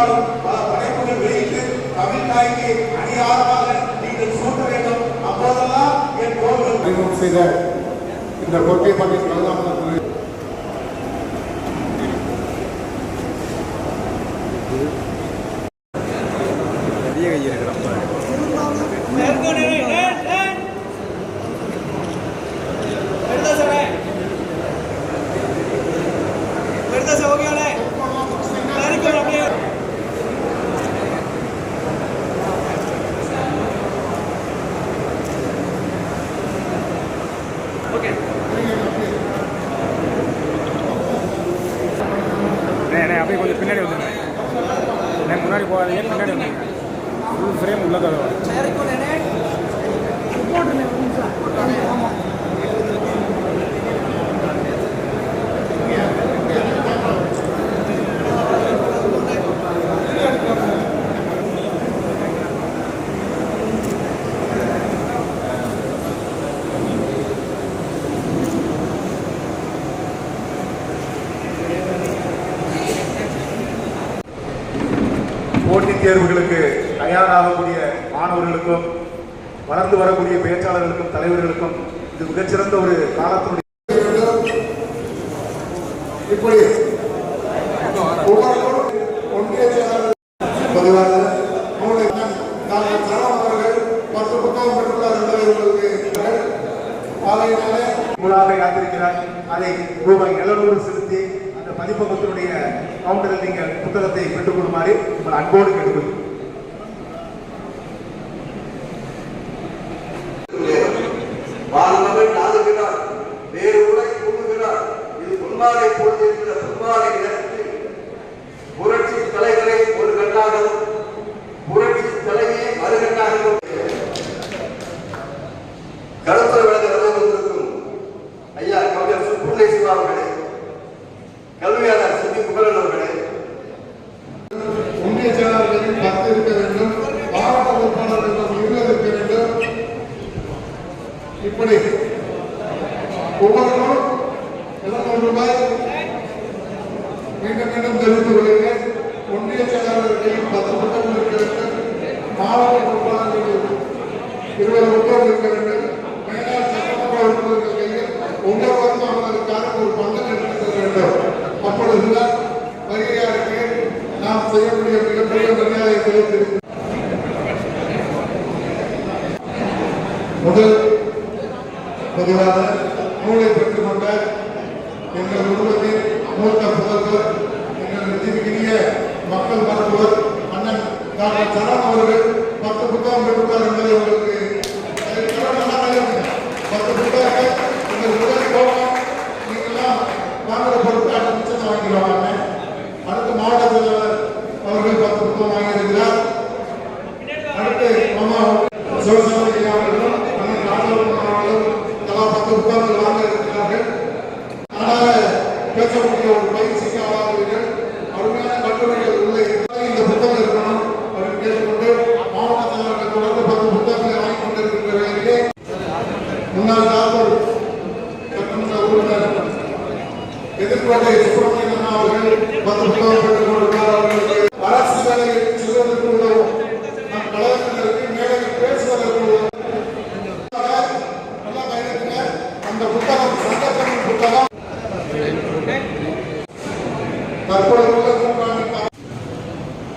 இருந்தாலும் பல படைப்புகள் வெளியிட்டு தமிழ் தாய்க்கு அணியாரமாக நீங்கள் சூட்ட வேண்டும் அப்போதெல்லாம் என் தோள்கள் அறிமுகம் செய்த இந்த கொற்கை பாட்டி பிரதமர் you. அப்படியே கொஞ்சம் பின்னாடி வந்துருங்க. அண்ணே, முன்னாடி போகாதீங்க பின்னாடி வந்துருங்க. ஃபுல் ஃப்ரேம் உள்ள கதவு போட்டித் தேர்வுகளுக்கு தயாராகக்கூடிய மாணவர்களுக்கும் வளர்ந்து வரக்கூடிய பேச்சாளர்களுக்கும் தலைவர்களுக்கும் இது மிகச்சிறந்த ஒரு காலத்தினுடைய இப்படி ஒன்றிய பொதுவாக டாக்டர் சரவணன் அவர்கள் பத்து புத்தகம் பெற்றுள்ளார் என்பதை யாத்திருக்கிறார். அதை ரூபாய் எழுநூறு செலுத்தி பதிப்பகத்தினுடைய கவுண்டரில் நீங்கள் புத்தகத்தை பெற்றுக் கொள்ளுமாறு உங்கள் அன்போடு கேட்டுக்கொள்கிறேன். வாழ்ந்தவன் நாடுகிறார் வேறு உலகை கூறுகிறார் இது பொன்மாலை பொழுதிருக்கிற இருக்கிற ஒவ்வொருவரும் இருநூறு ரூபாய் மீண்டும் மீண்டும் தெரிவித்துக் கொள்கிறேன். ஒன்றிய பத்து புத்தகம் இருக்க வேண்டும். மாவட்ட இருபது புத்தகம் இருக்க வேண்டும். மேலாள் சட்டமன்ற உறுப்பினர்கள் கையில் ஒவ்வொரு வருமானத்திற்காக ஒரு பங்கு எடுத்துக் வேண்டும். அப்பொழுதுதான் வருகையாருக்கு நாம் செய்யக்கூடிய மிகப்பெரிய மரியாதை முதல் பொதுவாக நூலை பெற்றுக்கொண்ட எங்கள் குடும்பத்தின் மூத்த புதல்வர் எங்கள் நிதிக்கிரிய மக்கள் மருத்துவர் அண்ணன் டாக்டர் சரண் அவர்கள் பத்து புத்தகம் பெற்றுள்ளார் என்பதை உங்களுக்கு பத்து புத்தகம் எங்கள் முதல் கோபம் நீங்கள்லாம் வாங்குற பொருட்கள் அடுத்த மிச்சத்தை வாங்கிடுவாங்க. அடுத்த மாவட்டத்தில் அவர்கள் பத்து புத்தகம் வாங்கியிருக்காங்க பேசக்கூடிய ஒரு பயிற்சிக்கு ஆளாகிறீர்கள். அருமையான கட்டுரைகள் உள்ள இந்த புத்தகம் இருக்கணும். அப்படின்னு கேட்டுக்கொண்டு மாவட்டத்தில் தொடர்ந்து பத்து புத்தகங்களை வாங்கி கொண்டிருக்கின்ற வேலையிலே முன்னாள் தாக்கூர் சட்டமன்ற உறுப்பினர் எதிர்கோட்டை அந்த புத்தகம் Mas por outra